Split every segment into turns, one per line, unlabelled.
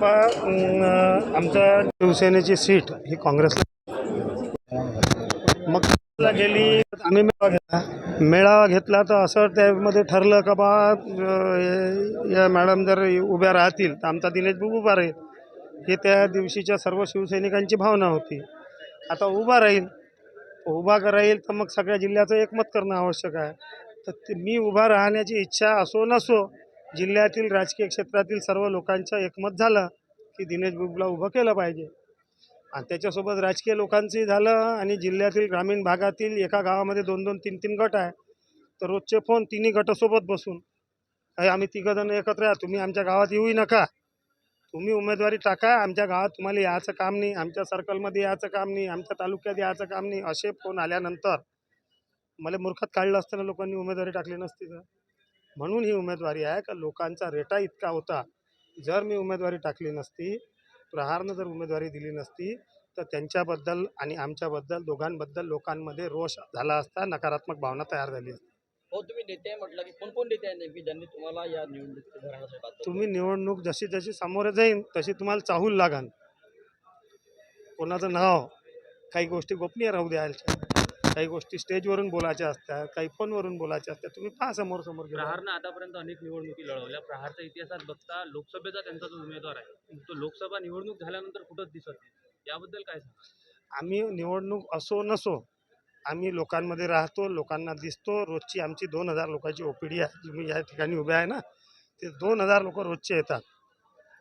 पहा आमच्या शिवसेनेची सीट ही काँग्रेसला. मग गेली आम्ही मेळावा घेतला. मेळावा घेतला तर असं त्यामध्ये ठरलं का बा या मॅडम जर उभ्या राहतील तर आमचा दिनेश भाऊ उभा राहील. ही त्या दिवशीच्या सर्व शिवसैनिकांची भावना होती. आता उभा राहील उभा राहील तर मग सगळ्या जिल्ह्याचं एकमत करणं आवश्यक आहे. तर ते मी उभा राहण्याची इच्छा असो नसो जिल्ह्यातील राजकीय क्षेत्रातील सर्व लोकांचं एकमत झालं की दिनेश बुबला उभं केलं पाहिजे. आणि त्याच्यासोबत राजकीय लोकांचंही झालं आणि जिल्ह्यातील ग्रामीण भागातील एका गावामध्ये दोन दोन तीन तीन गट आहे. तर रोजचे फोन तिन्ही गटासोबत बसून अरे आम्ही तिघंजण एकत्र या तुम्ही आमच्या गावात येऊही नका. तुम्ही उमेदवारी टाका आमच्या गावात तुम्हाला यायचं काम नाही आमच्या सर्कलमध्ये यायचं काम नाही आमच्या तालुक्यात यायचं काम नाही असे फोन आल्यानंतर मला मूर्खात काढलं असताना लोकांनी उमेदवारी टाकली नसती तर. म्हणून ही उमेदवारी आहे का लोकांचा रेटा इतका होता. जर मी उमेदवारी टाकली नसती प्रहारनं जर उमेदवारी दिली नसती तर त्यांच्याबद्दल आणि आमच्याबद्दल दोघांबद्दल लोकांमध्ये रोष झाला असता नकारात्मक भावना तयार झाली असती.
हो तुम्ही नेते म्हटलं की कोण कोण नेते नेमकी ज्यांनी तुम्हाला या
तुम्ही निवडणूक जशी जशी सामोरे जाईन तशी तुम्हाला चाहूल लागन. कोणाचं नाव काही गोष्टी गोपनीय राहू द्यायच्या काही गोष्टी स्टेजवरून बोलायच्या असतात काही फोनवरून बोलायच्या असतात तुम्ही पहा समोर समोर.
प्रहारनं आतापर्यंत अनेक निवडणुकी लढवल्या. प्रहारच्या इतिहासात बघता लोकसभेचा त्यांचा जो उमेदवार आहे तो लोकसभा निवडणूक झाल्यानंतर कुठंच दिसत नाही. याबद्दल काय सांगा?
आम्ही निवडणूक असो नसो आम्ही लोकांमध्ये राहतो लोकांना दिसतो. रोजची आमची दोन हजार लोकांची ओपीडी आहे. तुम्ही या ठिकाणी उभे आहे ना ते दोन हजार लोक रोजचे येतात.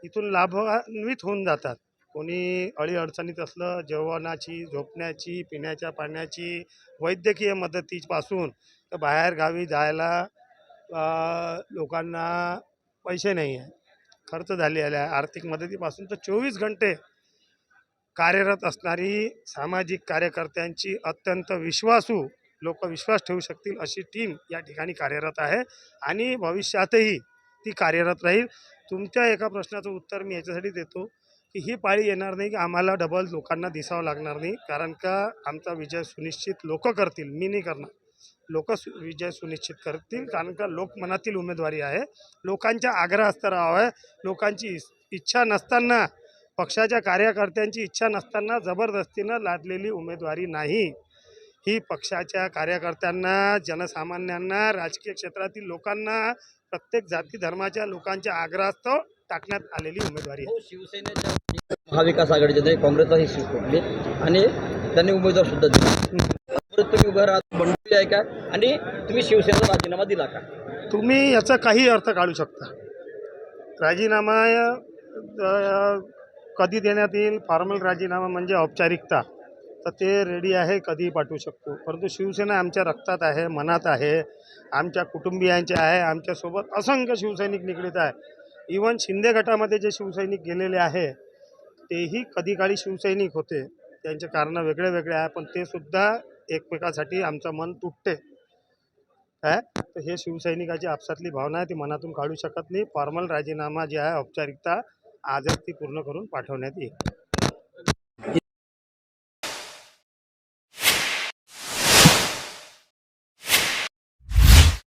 इथून लाभान्वित होऊन जातात. कोणी अडीअडचणीत असलं जेवणाची झोपण्याची पिण्याच्या पाण्याची वैद्यकीय मदतीपासून तर बाहेरगावी जायला लोकांना पैसे नाही आहे. खर्च झालेला आहे. आर्थिक मदतीपासून तर चोवीस घंटे कार्यरत असणारी सामाजिक कार्यकर्त्यांची अत्यंत विश्वासू लोक विश्वास ठेवू शकतील अशी टीम या ठिकाणी कार्यरत आहे आणि भविष्यातही ती कार्यरत राहील. तुमच्या एका प्रश्नाचं उत्तर मी याच्यासाठी देतो. की ही पाळी येणार नाही की आम्हाला डबल लोकांना दिसावं लागणार नाही कारण का आमचा विजय सुनिश्चित लोक करतील मी नाही करणार. लोक विजय सुनिश्चित करतील कारण का लोक मनातील उमेदवारी आहे. लोकांच्या आग्रह आग्रहस्तरावर आहे लोकांची इच्छा नसताना पक्षाच्या कार्यकर्त्यांची इच्छा नसताना जबरदस्तीनं लादलेली उमेदवारी नाही. ही पक्षाच्या कार्यकर्त्यांना जनसामान्यांना राजकीय क्षेत्रातील लोकांना प्रत्येक जाती धर्माच्या लोकांच्या आग्रहास्तव टाकण्यात आलेली उमेदवारी आहे.
हो शिवसेनेच्या महाविकास आघाडीचे ते काँग्रेसलाही सीट फुटली आणि त्यांनी उमेदवार सुद्धा दिला. परत तुम्ही उभं राहत बंडली आहे का? आणि तुम्ही शिवसेनेचा राजीनामा दिला का?
तुम्ही याचा काही अर्थ काढू शकता. राजीनामा अ, कधी देण्यात येईल? फॉर्मल राजीनामा म्हणजे औपचारिकता. तर ते रेडी आहे कधीही पाठवू शकतो. परंतु शिवसेना आमच्या रक्तात आहे मनात आहे आमच्या कुटुंबियांचे आहे आमच्यासोबत असंख्य शिवसैनिक निगडीत आहे. इवन शिंदे गटामध्ये जे शिवसैनिक गेलेले आहे तेही कधी काळी शिवसैनिक होते. त्यांचे कारणं वेगळे वेगळे आहे पण ते सुद्धा एकमेकासाठी आमचं मन तुटते. आहे तर हे शिवसैनिकाची आपसातली भावना आहे ती मनातून काढू शकत नाही. फॉर्मल राजीनामा जे आहे औपचारिकता आजच ती पूर्ण करून पाठवण्यात येईल.